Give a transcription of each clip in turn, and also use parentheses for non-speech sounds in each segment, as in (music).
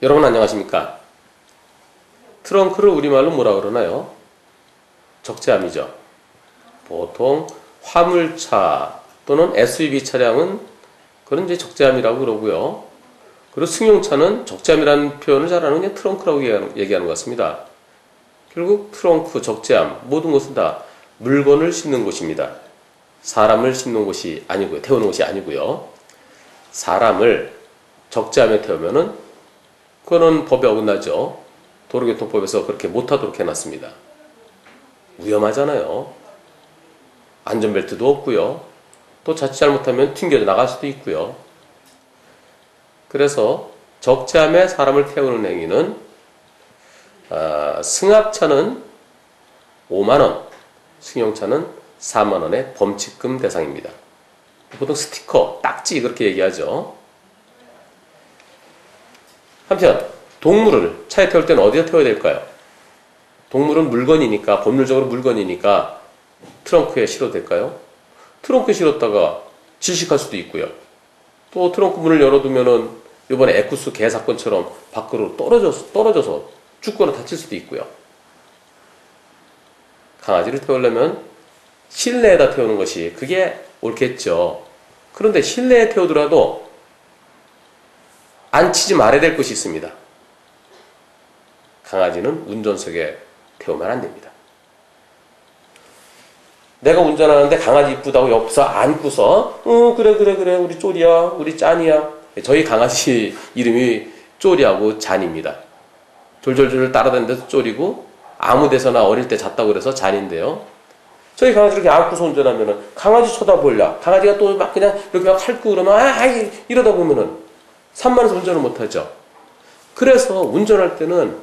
여러분 안녕하십니까? 트렁크를 우리말로 뭐라 그러나요? 적재함이죠. 보통 화물차 또는 SUV 차량은 그런 이제 적재함이라고 그러고요. 그리고 승용차는 적재함이라는 표현을 잘하는 게 트렁크라고 얘기하는 것 같습니다. 결국 트렁크, 적재함 모든 것은 다 물건을 싣는 곳입니다. 사람을 싣는 곳이 아니고요. 태우는 곳이 아니고요. 사람을 적재함에 태우면은 그거는 법에 어긋나죠. 도로교통법에서 그렇게 못하도록 해놨습니다. 위험하잖아요. 안전벨트도 없고요. 또 자칫 잘못하면 튕겨 나갈 수도 있고요. 그래서 적재함에 사람을 태우는 행위는 아, 승합차는 5만원, 승용차는 4만원의 범칙금 대상입니다. 보통 스티커, 딱지 그렇게 얘기하죠. 한편 동물을 차에 태울 때는 어디에 태워야 될까요? 동물은 물건이니까 법률적으로 물건이니까 트렁크에 실어도 될까요? 트렁크에 실었다가 질식할 수도 있고요. 또 트렁크 문을 열어두면은 이번에 에쿠스 개 사건처럼 밖으로 떨어져서 떨어져서 죽거나 다칠 수도 있고요. 강아지를 태우려면 실내에다 태우는 것이 그게 옳겠죠. 그런데 실내에 태우더라도 앉히지 말아야 될 것이 있습니다. 강아지는 운전석에 태우면 안 됩니다. 내가 운전하는데 강아지 이쁘다고 옆에서 안고서 어 그래 그래 그래 우리 쪼리야 우리 짠이야 저희 강아지 (laughs) 이름이 쪼리하고 잔입니다. 졸졸졸 따라다니는데도 쪼리고 아무 데서나 어릴 때 잤다고 그래서 잔인데요. 저희 강아지 이렇게 안고서 운전하면은 강아지 쳐다볼려 강아지가 또 막 그냥 이렇게 막 핥고 그러면 아, 아 이러다 보면은 산만해서 운전을 못하죠. 그래서 운전할 때는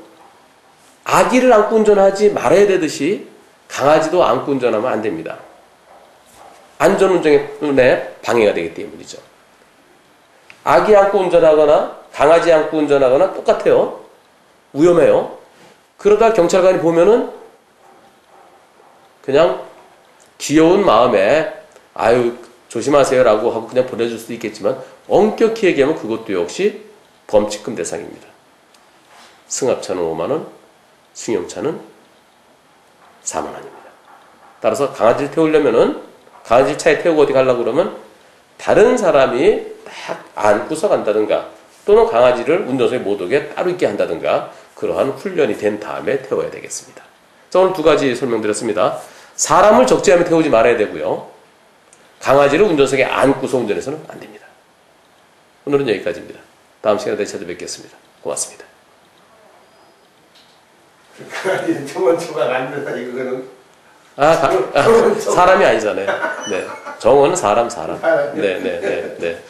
아기를 안고 운전하지 말아야 되듯이 강아지도 안고 운전하면 안 됩니다. 안전운전에 방해가 되기 때문이죠. 아기 안고 운전하거나 강아지 안고 운전하거나 똑같아요. 위험해요. 그러다 경찰관이 보면은 그냥 귀여운 마음에 아유 조심하세요라고 하고 그냥 보내줄 수도 있겠지만 엄격히 얘기하면 그것도 역시 범칙금 대상입니다. 승합차는 5만 원, 승용차는 4만 원입니다. 따라서 강아지를 태우려면은 강아지 차에 태우고 어디 가려고 그러면 다른 사람이 딱 안고서 간다든가 또는 강아지를 운전석에 못 오게 따로 있게 한다든가 그러한 훈련이 된 다음에 태워야 되겠습니다. 자, 오늘 두 가지 설명드렸습니다. 사람을 적재함에 태우지 말아야 되고요. 강아지를 운전석에 안고서 운전해서는 안 됩니다. 오늘은 여기까지입니다. 다음 시간에 다시 찾아뵙겠습니다. 고맙습니다. 강아지는 저번주가 앉는다 이거는 아, 가, 아, (laughs) 사람이 아니잖아요. 네. 정어는 사람, 사람. 네, 네, 네, 네.